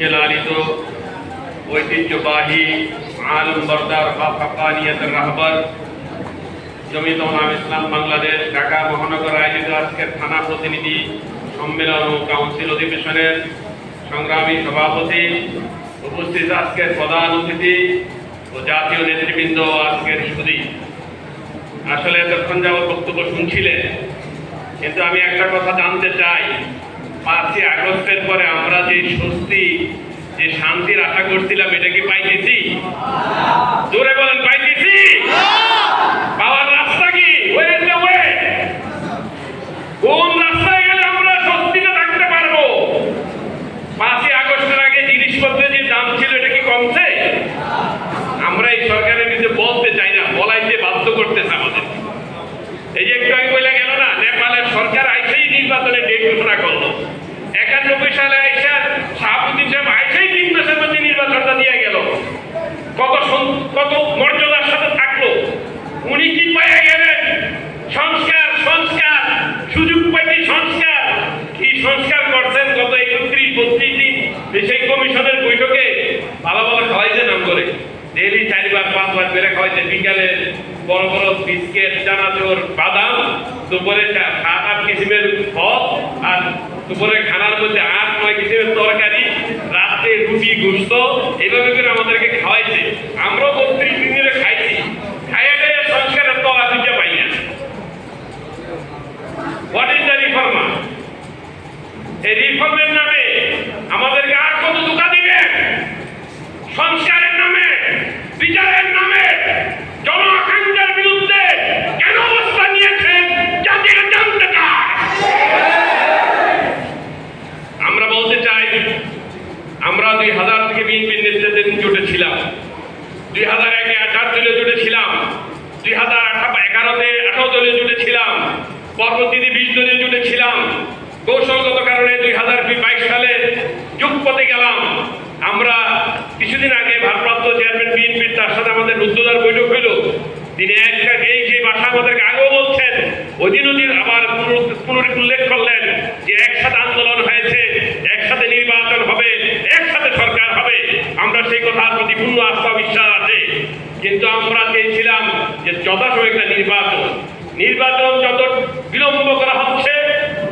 জেলালিত ঐতিহ্যবাহী আলম বরদার বা ফাকানিয়াতের রাহবার ওলামা ইসলাম বাংলাদেশ, ঢাকা মহানগর আয়োজিত আজকের থানা প্রতিনিধি সম্মেলন ও কাউন্সিল অধিবেশনের সংগ্রামী সভাপতি উপস্থিত আজকের প্রধান অতিথি ও জাতীয় নেতৃবৃন্দ আজকের সুদী আসলে এতক্ষণ যাবত বক্তব্য শুনছিলেন, কিন্তু আমি একটা কথা জানতে চাই। পাঁচই আগস্টের পরে আমরা যে স্বস্তি, যে শান্তির আশা করছিলাম, এটা কি পাইতেছি? জোরে বলেন, পাইতেছি পাওয়ার রাস্তা কি ওয়ে ওয়ে কোন রাস্তায় গেলে আমরা স্বস্তিতে থাকতে পারব পাঁচই আগস্টের আগে জিনিসপত্রের যে দাম ছিল এটা কি কমছে আমরা এই সরকারের বিরুদ্ধে বলতে চাই না বলাইতে বাধ্য করতেছে আমাদের এই যে একটু আগে বলে গেল না নেপালের সরকার আইসেই নির্বাচনের ডেট ঘোষণা করল একানব্বই সালে আইসা শাহাবুদ্দিন সাহেব আইসেই তিন মাসের মধ্যে নির্বাচনটা দিয়ে গেল কত সন- কত মর্যাদার সাথে থাকল উনি কি পাইয়া গেলেন সংস্কার সংস্কার সুযোগ পাইতে সংস্কার কি সংস্কার করছেন গত একত্রিশ বত্রিশ দিন সেই কমিশনের বৈঠকে ভালো ভালো খাওয়াইছে নাম করে ডেলি চারবার পাঁচবার বেড়ে খাওয়াইছে বিকালে বড় বড় বিস্কিট চানাচুর বাদাম, দুপুরে সাত আট কিসিমের ফল আর দুপুরে খানার মধ্যে আট, নয় কিসিমের তরকারি রাতে রুটি, গুস্ত, এইভাবে করে আমাদেরকে খাওয়াইছে আমরাও বত্রিশ দিন ধরে খাইছি খাইয়া খাইয়া সংস্কারের তলা দিতে পাই না হোয়াট ইজ দ্য রিফর্মার এই রিফর্মের নামে আমাদেরকে আর কত ধোকা দিবেন সংস্কারের নামে বিচারের নামে জন আকাঙ্ক্ষার বিরুদ্ধে কেন অবস্থান নিয়েছেন জাতির জানতে চায় আমরা বলতে চাই আমরা দুই হাজার থেকে বিএনপির নেতৃত্বে জোটে ছিলাম দুই হাজার একে আঠারো দলীয় জোটে ছিলাম দুই হাজার এগারোতে আঠারো দলীয় জোটে ছিলাম পরবর্তীতে বিশ দলীয় জোটে ছিলাম কৌশলগত কারণে দুই হাজার বাইশ সালে যুগপথে গেলাম আমরা কিছুদিন আগে ভারপ্রাপ্ত চেয়ারম্যান বিএনপির তার সাথে আমাদের রুদ্রদার বৈঠক হইল। তিনি একটা এই যে ভাষা আমাদেরকে আগেও বলছেন ওদিন ওদিন আবার পুনরু- পুনরুল্লেখ করলেন যে একসাথে আন্দোলন হয়েছে, একসাথে নির্বাচন হবে, একসাথে সরকার হবে। আমরা সেই কথার প্রতি পূর্ণ আস্থা বিশ্বাস আছে। কিন্তু আমরা চেয়েছিলাম যে যথাসময় একটা নির্বাচন। নির্বাচন যত বিলম্ব করা হচ্ছে,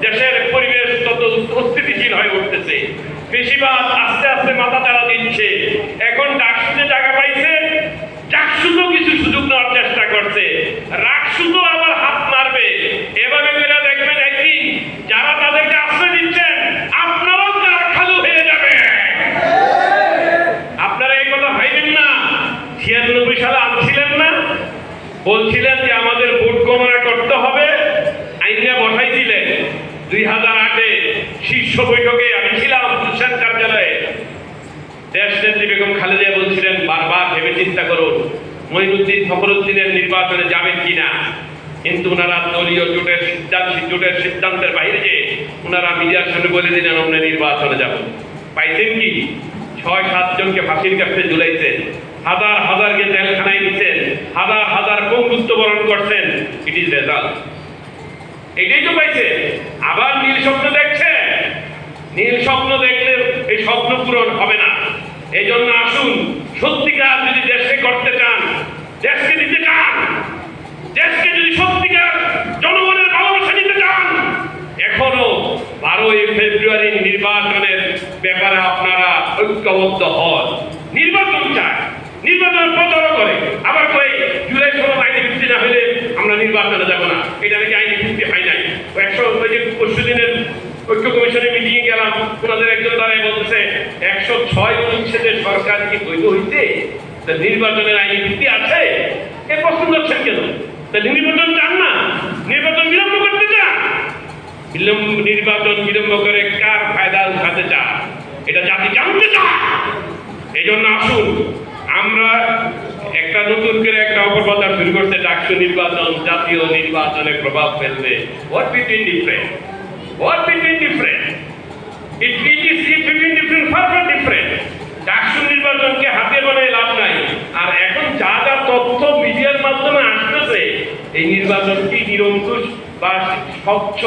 দেশের পরিবেশ তত অস্থিতিশীল হয়ে উঠতেছে। বেশিরভাগ আস্তে আস্তে মাথা চাড়া দিচ্ছে। এখন ডাকসুতে জায়গা পাইছে ডাকসুতো কিছু সুযোগ নেওয়ার চেষ্টা করছে। রাকসুতো আবার হাত মারবে। এভাবে করে দেখবেন একদিন যারা তাদেরকে আশ্রয় দিচ্ছেন, আপনারাও তার খালু হয়ে যাবে। আপনারা এই কথা ভাইবেন না। ছিয়ানব্বই সালে আনছিলেন না? বলছিলেন যে আমাদের ভোট গণনা করতে হবে। আইনটা বসাইছিলেন দুই হাজার আটে শীর্ষ বৈঠকে আমি ছিলাম গুলশান কার্যালয়ে দেশ নেত্রী বেগম খালেদা বলছিলেন, বারবার ভেবে চিন্তা করুন মঈনুদ্দিন ফখরুদ্দিনের নির্বাচনে যাবেন কিনা? কিন্তু ওনারা দলীয় জোটের সিদ্ধান্ত জোটের সিদ্ধান্তের বাইরে যে ওনারা মিডিয়ার সামনে বলে দিলেন, আমরা নির্বাচনে যাব। পাইছেন কি? ছয় সাতজনকে ফাঁসির কাছে ঝুলাইছেন। হাজার, হাজারকে জেলখানায় নিচ্ছেন হাজার হাজার পঙ্গুত্ব বরণ করছেন। ইট ইজ রেজাল্ট এটাই তো পাইছে। আবার নীল স্বপ্ন দেখছে নীল স্বপ্ন দেখলে এই স্বপ্ন পূরণ হবে না। এই জন্য আসুন, সত্যিকার যদি দেশকে করতে চান, দেশকে দিতে চান, দেশকে যদি সত্যিকার জনগণের ভালোবাসা দিতে চান, এখনও বারোই ফেব্রুয়ারি নির্বাচনের ব্যাপারে আপনারা ঐক্যবদ্ধ হন। নির্বাচন চায় নির্বাচন প্রচারও করে। আবার কই, জুলাই ষোলো আইনি ভিত্তি না হলে আমরা নির্বাচনে যাব না। এটা নাকি আইনি ভিত্তি হয় নাই। একশো ওই যে পরশু দিনের ঐক্য নির্বাচন বিলম্ব করে কার ফায়দা উঠাতে এটা জাতি জানতে এই জন্য আসুন, আমরা একটা নতুন করে একটা অপপ্রচার শুরু করতে ডাকসু নির্বাচন, জাতীয় নির্বাচনে প্রভাব ফেলবে। What between different what between different it it is between different far far different DUCSU নির্বাচনকে হাতে বানায় লাভ নাই আর এখন যা যা তথ্য মিডিয়ার মাধ্যমে আসতেছে এই নির্বাচন নিরঙ্কুশ বা স্বচ্ছ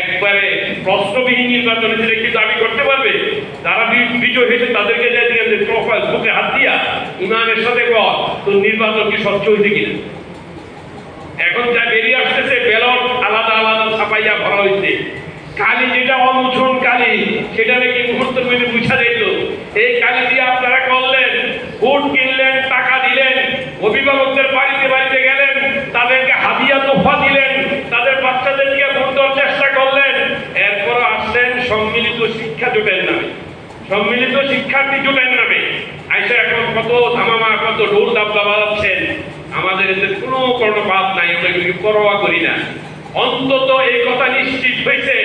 একবারে প্রশ্নবিহীন নির্বাচনে সেটা কি দাবি করতে পারবে যারা বিজয় হয়েছে তাদেরকে যাই দিয়ে প্রোফাইল বুকে হাত দিয়া ইমানের সাথে কর তো নির্বাচন কি স্বচ্ছ হয়েছে কিনা এখন যা বেরিয়ে আসতেছে ব্যালট আলাদা আলাদা ছাপাইয়া ভরা হয়েছে কালি যেটা অমোচন কালি, সেটা নাকি মুহূর্তের মধ্যে বুঝা যাইত। এই কালি দিয়ে আপনারা করলেন, ভোট কিনলেন, টাকা দিলেন, অভিভাবকদের বাড়িতে বাড়িতে গেলেন, তাদেরকে হাদিয়া তোফা দিলেন, তাদের বাচ্চাদেরকে ভোট দেওয়ার চেষ্টা করলেন। এরপর আসলেন, সম্মিলিত শিক্ষা জোটের নামে। সম্মিলিত শিক্ষার্থী জোটের নামে। আইসা এখন কত ধামামা, কত ঢোল দাবদা বাজাচ্ছেন। আমাদের এতে কোনো কর্ণপাত নাই, আমরা এগুলিকে পরোয়া করি না। অন্তত এই কথা নিশ্চিত হয়েছে।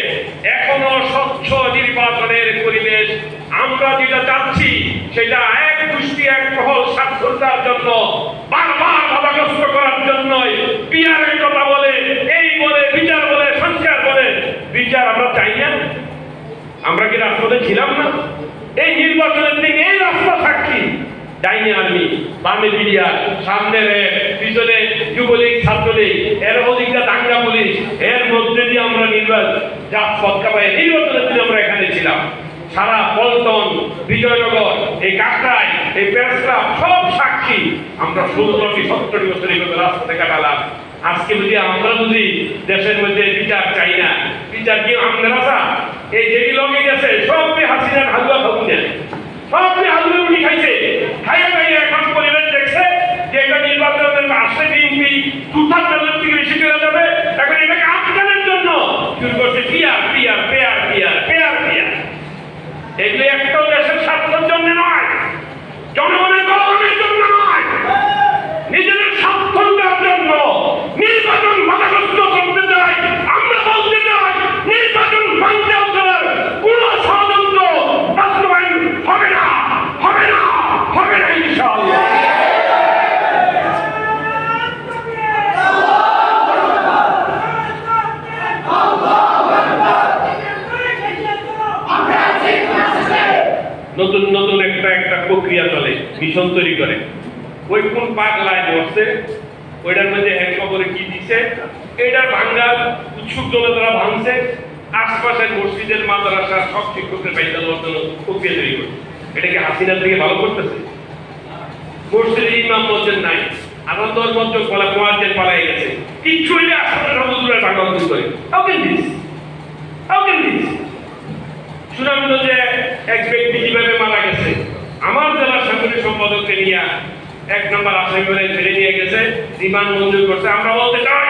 এখনও স্বচ্ছ নির্বাচনের পরিবেশ আমরা যেটা চাচ্ছি সেটা এক গোষ্ঠী এক মহল সাক্ষরতার জন্য বারবার বাধাগ্রস্ত করার জন্যই কথা বলে এই বলে বিচার বলে সংস্কার বলে। বিচার আমরা চাই না। আমরা কি রাজপথে ছিলাম না? এই নির্বাচনের দিন এই রাস্তা সাক্ষী। ডাইনি আর্মি বামে সামনে র্যাব, পিছনে যুবলীগ ছাত্রলীগ এর অধিকটা দাঙ্গা পুলিশ এর মধ্যে দিয়ে নির্বাচন যা পাই নির্বাচনের দিন আমরা এখানে ছিলাম। সারা পল্টন, বিজয়নগর, এই কাকরাই এই পেরসরা সব সাক্ষী। আমরা ষোলোটি সত্তরটি বছর এই রাস্তাতে কাটালাম। আজকে যদি আমরা যদি দেশের মধ্যে বিচার চাই না, বিচার কি আমাদের আশা? এই যেই লগে গেছে, সব হাসিনার হালুয়া খাবু না সব হালুয়া উনি খাইছে। খাইয়া খাইয়া এখন পরিবেশ দেখছে যে এটা নির্বাচনের আসছে বিএনপি তুষার দলের থেকে বেশি চলে যাবে এখন এটাকে আটকানোর জন্য শুরু করছে পিয়ার পিয়ার পেয়ার পিয়ার পেয়ার পিয়ার এগুলো একটাও দেশের স্বার্থের জন্য নয় জনগণের কল্যাণের জন্য নয় নিজেদের স্বার্থতার জন্য নির্বাচন বাধাগ্রস্ত করতে চাই আমরা বলতে চাই নির্বাচন ভাঙতে হবে কোন ষড়যন্ত্র বাস্তবায়ন হবে না হবে না হবে না ইনশাআল্লাহ নতুন নতুন একটা একটা প্রক্রিয়া চলে মিশন তৈরি করে ওই কোন পাগলায় বসছে। ওইটার মধ্যে হ্যান্ড করে কি দিছে? এটার ভাঙ্গার উৎসুক দলে তারা ভাঙছে। আশপাশের মসজিদের মাদ্রাসা সব শিক্ষকদের বাইরে দেওয়ার জন্য তৈরি করছে এটা হাসিনা থেকে ভালো করতেছে। মসজিদে ইমাম মসজিদ নাই। আনন্দর মধ্যে বলা মোয়াজ্জেন পালাই গেছে। কিচ্ছু হইলে আসলে সমুদ্রের ভাঙা করে। How this? How can this? সুনামগঞ্জে এক ব্যক্তি কীভাবে মারা গেছে? আমার জেলার সাংগঠনিক সম্পাদককে নিয়ে এক নম্বর আসামি করে ফেলে নিয়ে গেছে, রিমান্ড মঞ্জুর করছে। আমরা বলতে চাই,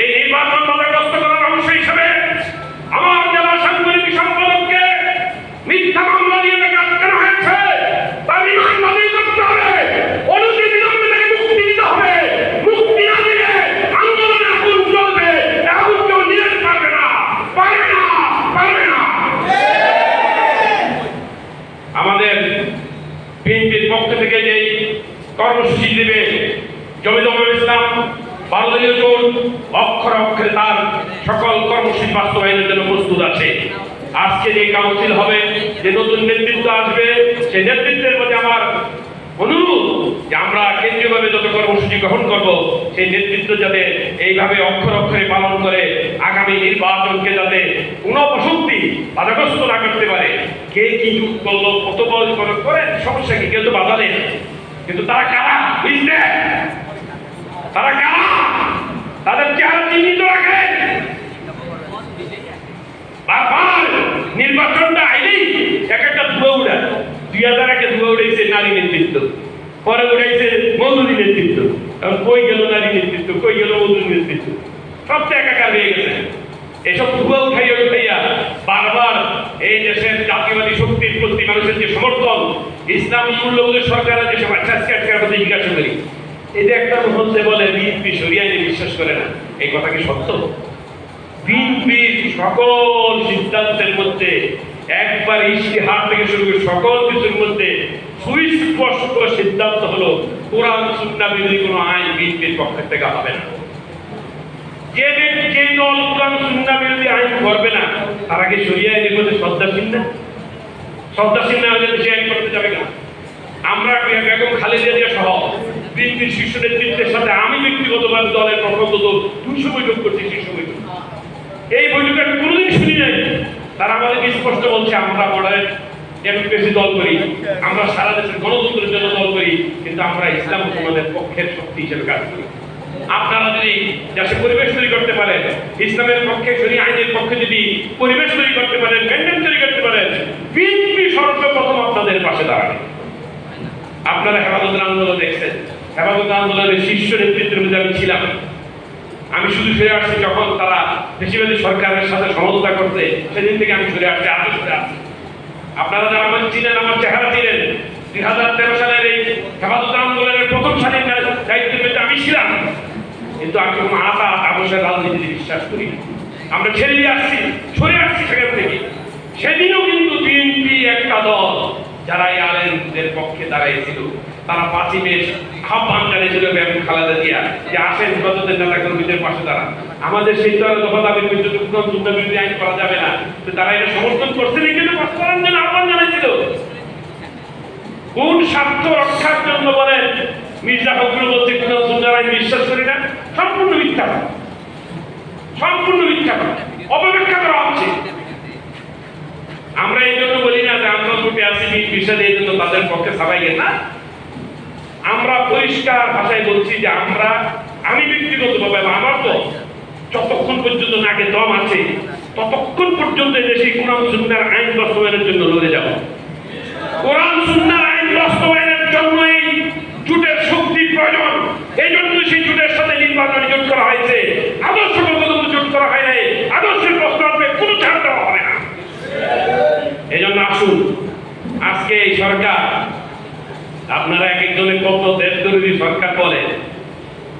এই নির্বাচন বাধাগ্রস্ত করার অংশ হিসেবে আমার জেলা সাংগঠনিক সম্পাদককে মিথ্যা মামলা দিয়ে তাকে আটকানো হয়েছে তার রিমান্ড বাতিল করতে হবে অনতি বিলম্বে তাকে মুক্তি দিতে হবে মুক্তি না দিলে আন্দোলনের আগুন জ্বলবে আগুন কেউ নিয়ে পারবে না পারবে না পারবে না আমাদের বিএনপির পক্ষ থেকে যে কর্মসূচি দেবে জমিদমল ইসলাম বাংলাদেশ জোট অক্ষরে অক্ষরে তার সকল কর্মসূচি বাস্তবায়নের জন্য প্রস্তুত আছে আজকে যে কাউন্সিল হবে, যে নতুন নেতৃত্ব আসবে, সেই নেতৃত্বের প্রতি আমার অনুরোধ যে আমরা কেন্দ্রীয়ভাবে যত কর্মসূচি গ্রহণ করব, সেই নেতৃত্ব যাতে এইভাবে অক্ষর অক্ষরে পালন করে আগামী নির্বাচনকে যাতে কোনো অপশক্তি বাধাগ্রস্ত না করতে পারে। কে কি করল, কত করে সমস্যা কি? কেউ তো বাধা দেন কিন্তু তারা কারা? বুঝলে তারা কারা তাদের চেহারা চিহ্নিত রাখেন বারবার নির্বাচনটা আইলেই এক একটা ধুয়ে উড়া দুই হাজার একে ধুয়ে উড়েছে নারী নেতৃত্ব পরে উড়াইছে মজুরি নেতৃত্ব। এখন কই গেল নারী নেতৃত্ব? কই গেল মজুরি নেতৃত্ব? সব একাকার হয়ে গেছে। এসব ধুয়ে উঠাইয়া উঠাইয়া বারবার এই দেশের জাতীয়বাদী শক্তির প্রতি মানুষের যে সমর্থন, ইসলামী মূল্যবোধের সরকারের যে সময় আজকে আজকে আমাদের জিজ্ঞাসা করি। যে একটা মহল্লে বলে, বিএনপি সরিয়াইনে বিশ্বাস করে না। এই কথা কি সত্য? বিএনপির সকল সিদ্ধান্তের মধ্যে, একবার ইশতেহার থেকে শুরু করে সকল কিছুর মধ্যে সুস্পষ্ট সিদ্ধান্ত হলো, কোরআন সুন্নাহ বিরোধী কোনো আইন বিএনপির পক্ষ থেকে হবে না। যে যে দল কোরআন সুন্নাহ বিরোধী আইন করবে না, তারা কি সরিয়ে আইনের মধ্যে শ্রদ্ধাশীল হলে আইন করতে যাবে না আমরা বেগম খালেদা জিয়া সহ বিএনপির শীর্ষ নেতৃত্বের সাথে আমি ব্যক্তিগতভাবে দলের প্রথমত দুইশো বৈঠক করছি শীর্ষ বৈঠক। এই বৈঠকে আমি কোনোদিন শুনি নাই। তারা আমাদেরকে স্পষ্ট বলছে, আমরা মডারেট দল করি? আমরা সারা দেশের গণতন্ত্রের জন্য দল করি, কিন্তু আমরা ইসলাম পক্ষের শক্তি হিসেবে কাজ করি। আপনারা যদি দেশে পরিবেশ তৈরি করতে পারেন, ইসলামের পক্ষে আইনের পক্ষে যদি পরিবেশ তৈরি করতে পারেন তৈরি করতে পারেন, বিএনপি সর্বপ্রথম আপনাদের পাশে আপনারা হেফাজতের আন্দোলন দেখছেন। হেফাজত আন্দোলনের শীর্ষ নেতৃত্বের মধ্যে আমি ছিলাম। আমি শুধু ফিরে আসছি যখন তারা বেশিরভাগ সরকারের সাথে সমঝোতা করতে সেদিন থেকে আমি ফিরে আসছি আজও ফিরে আসছি আপনারা যারা চিনেন আমার চেহারা চিনেন দুই হাজার তেরো সালের এই হেফাজত আন্দোলনের প্রথম স্বাধীন দায়িত্ব পেতে আমি ছিলাম। কিন্তু আমি কোনো আশা আবশ্যক রাজনীতিতে বিশ্বাস করি আমরা ছেড়ে আসছি, সরে আসছি সেখান থেকে। সেদিনও কিন্তু বিএনপি একটা দল যারা এই আলেমদের পক্ষে দাঁড়াইছিল তারা পাঁচই মে আহ্বান জানিয়েছিল বেগম খালেদা জিয়া। যে আসেন হেফাজতের নেতা কর্মীদের পাশে দাঁড়া আমাদের সেই দলের দফা দাবির বিরুদ্ধে উত্তম যুদ্ধ বিরোধী আইন করা যাবে না। তো তারা এটা সমর্থন করছে কিন্তু পাশে দাঁড়ানোর জন্য আহ্বান জানাইছিল। কোন স্বার্থ রক্ষার জন্য বলেন মির্জা ফখরুল বলছে কোন সুন্দর আইন বিশ্বাস করি না, সম্পূর্ণ মিথ্যা সম্পূর্ণ মিথ্যা কথা। অপব্যাখ্যা করা হচ্ছে আমরা এই জন্য বলি না যে আমরা ছুটে বিষয় তাদের পক্ষে না। আমরা পরিষ্কার ভাষায় বলছি যে আমরা, আমি আমার তো যতক্ষণ পর্যন্ত নাকে দম আছে, ততক্ষণ পর্যন্ত দেশে কোরআন আইন বাস্তবায়নের জন্য লড়ে যাব। কোরআন আইন বাস্তবায়নের জন্য এই জুটের শক্তি প্রয়োজন। এই জন্য সেই জুটের সাথে নির্বাচনী করা হয়েছে আদর্শগত কোনো জোট করা হয় নাই আদর্শের প্রশ্ন আসবে কোনো ছাড় দেওয়া হবে না এই জন্য আসুন আজকে এই সরকার। আপনারা এক একজনের কত দেশ জরুরি সরকার বলে।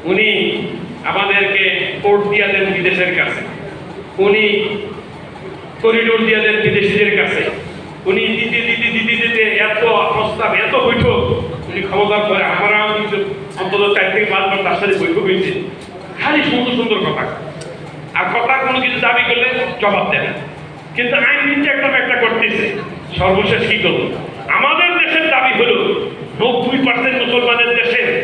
উনি আমাদেরকে কোর্ট দিয়া দেন বিদেশের কাছে। উনি করিডোর দিয়ে দেন বিদেশিদের কাছে। উনি দিতে দিতে দিতে দিতে এত প্রস্তাব, এত বৈঠক উনি ক্ষমতার পরে আমরা কিন্তু অন্তত চার থেকে পাঁচবার তার সাথে বৈঠক হয়েছে। খালি সুন্দর সুন্দর কথা। আর কথা কোনো কিছু দাবি করলে জবাব দেয় না। কিন্তু আইন নিচ্ছে একটা একটা করতেছে। সর্বশেষ কি করব? আমাদের দেশের দাবি হলো নব্বই পার্সেন্ট মুসলমানের দেশে